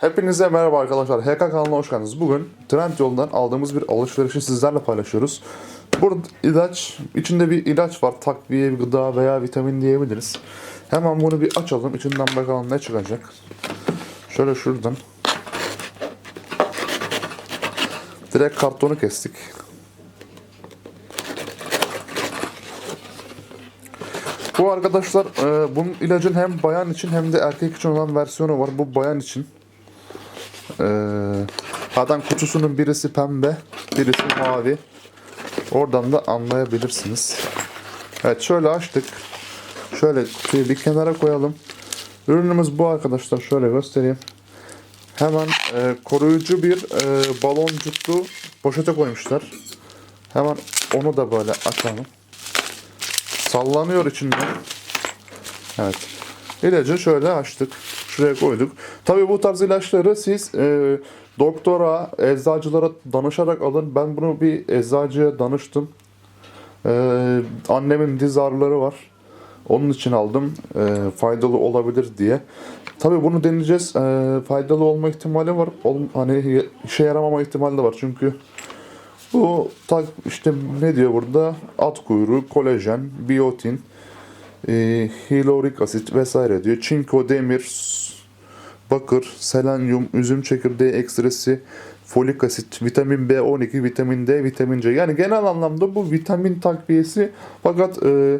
Hepinize merhaba arkadaşlar. HK kanalına hoş geldiniz. Bugün Trendyol'dan aldığımız bir alışverişi sizlerle paylaşıyoruz. Burada ilaç, içinde bir ilaç var. Takviye, gıda veya vitamin diyebiliriz. Hemen bunu bir açalım. İçinden bakalım ne çıkacak. Şöyle şuradan. Direkt kartonu kestik. Bu arkadaşlar e, bunun ilacın hem bayan için hem de erkek için olan versiyonu var. Bu bayan için. Ee, zaten kutusunun birisi pembe, birisi mavi. Oradan da anlayabilirsiniz. Evet şöyle açtık. Şöyle bir kenara koyalım. Ürünümüz bu arkadaşlar. Şöyle göstereyim. Hemen e, koruyucu bir e, baloncuklu poşete koymuşlar. Hemen onu da böyle açalım. Sallanıyor içinde. Evet. İlacı şöyle açtık. Şuraya koyduk. Tabii bu tarz ilaçları siz e, doktora, eczacılara danışarak alın. Ben bunu bir eczacıya danıştım. E, annemin diz ağrıları var. Onun için aldım. E, faydalı olabilir diye. Tabii bunu deneyeceğiz. E, faydalı olma ihtimali var. Ol, hani işe yaramama ihtimali de var. Çünkü bu tak işte ne diyor burada? At kuyruğu, kolajen, biyotin, e, hilorik asit vesaire diyor. Çinko, demir, bakır, selenyum, üzüm çekirdeği ekstresi, folik asit, vitamin B12, vitamin D, vitamin C. Yani genel anlamda bu vitamin takviyesi fakat e,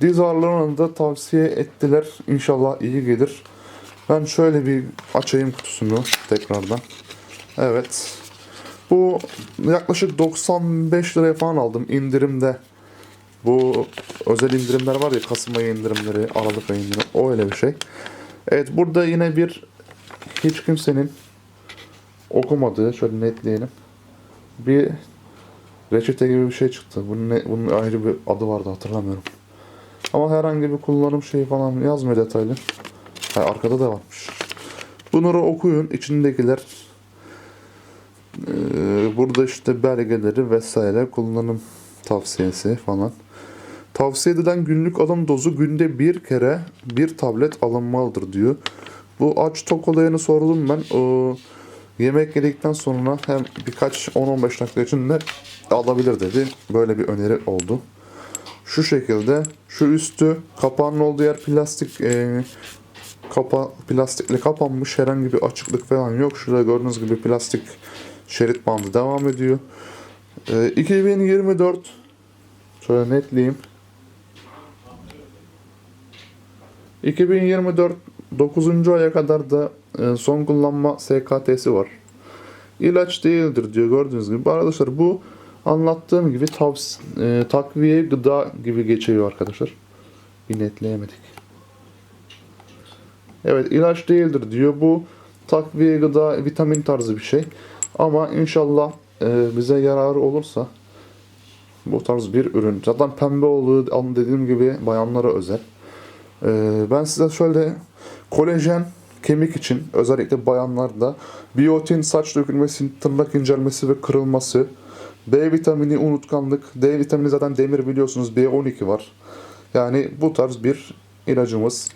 diz ağrılarına da tavsiye ettiler. İnşallah iyi gelir. Ben şöyle bir açayım kutusunu tekrardan. Evet. Bu yaklaşık 95 liraya falan aldım indirimde. Bu özel indirimler var ya Kasım ayı indirimleri, Aralık ayı indirimi. O öyle bir şey. Evet burada yine bir hiç kimsenin okumadığı şöyle netleyelim. Bir reçete gibi bir şey çıktı. Bunun, ne, bunun ayrı bir adı vardı hatırlamıyorum. Ama herhangi bir kullanım şeyi falan yazmıyor detaylı. Ha, arkada da varmış. Bunları okuyun. içindekiler ee, burada işte belgeleri vesaire kullanım tavsiyesi falan. Tavsiye edilen günlük alım dozu günde bir kere bir tablet alınmalıdır diyor. Bu aç tok olayını sordum ben. O, yemek yedikten sonra hem birkaç 10-15 dakika içinde alabilir dedi. Böyle bir öneri oldu. Şu şekilde şu üstü kapağının olduğu yer plastik e, kapa plastikle kapanmış herhangi bir açıklık falan yok. Şurada gördüğünüz gibi plastik şerit bandı devam ediyor. Ee, 2024 şöyle netleyeyim. 2024 9. aya kadar da e, son kullanma SKT'si var. İlaç değildir diyor gördüğünüz gibi. Arkadaşlar bu anlattığım gibi tavs e, takviye gıda gibi geçiyor arkadaşlar. Bir netleyemedik. Evet ilaç değildir diyor. Bu takviye gıda vitamin tarzı bir şey. Ama inşallah e, bize yararı olursa bu tarz bir ürün. Zaten pembe olduğu dediğim gibi bayanlara özel. E, ben size şöyle kolajen kemik için özellikle bayanlarda biyotin saç dökülmesi, tırnak incelmesi ve kırılması, B vitamini unutkanlık, D vitamini zaten demir biliyorsunuz B12 var. Yani bu tarz bir ilacımız.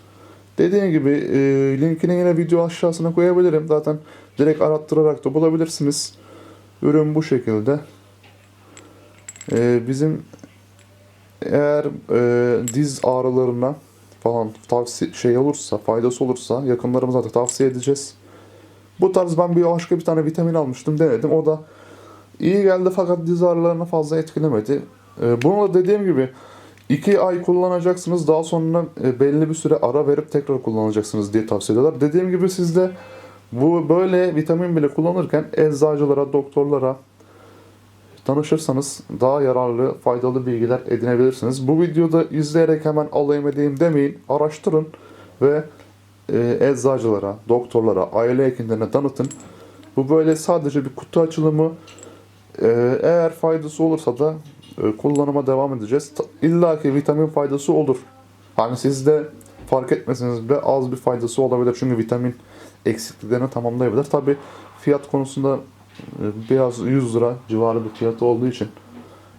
Dediğim gibi e, linkini yine video aşağısına koyabilirim. Zaten direkt arattırarak da bulabilirsiniz. Ürün bu şekilde. E, bizim eğer e, diz ağrılarına falan tavsiye şey olursa, faydası olursa yakınlarımıza da tavsiye edeceğiz. Bu tarz ben bir başka bir tane vitamin almıştım denedim. O da iyi geldi fakat diz ağrılarını fazla etkilemedi. E, bunu da dediğim gibi 2 ay kullanacaksınız. Daha sonra e, belli bir süre ara verip tekrar kullanacaksınız diye tavsiye ediyorlar. Dediğim gibi siz de bu böyle vitamin bile kullanırken eczacılara, doktorlara danışırsanız daha yararlı, faydalı bilgiler edinebilirsiniz. Bu videoda izleyerek hemen alayım edeyim demeyin. Araştırın ve e, eczacılara, doktorlara, aile hekimlerine tanıtın. Bu böyle sadece bir kutu açılımı. E, eğer faydası olursa da e, kullanıma devam edeceğiz. İlla ki vitamin faydası olur. Hani sizde fark etmeseniz bile az bir faydası olabilir. Çünkü vitamin eksikliklerini tamamlayabilir. Tabi fiyat konusunda biraz 100 lira civarı bir fiyatı olduğu için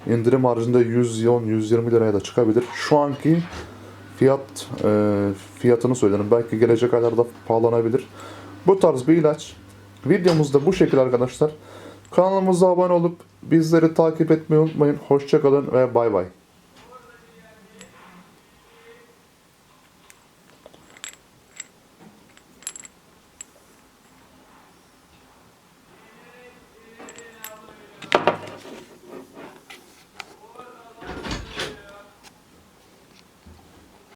indirim haricinde 110-120 liraya da çıkabilir. Şu anki fiyat e, fiyatını söylerim. Belki gelecek aylarda pahalanabilir. Bu tarz bir ilaç. Videomuz da bu şekilde arkadaşlar. Kanalımıza abone olup bizleri takip etmeyi unutmayın. Hoşçakalın ve bay bay.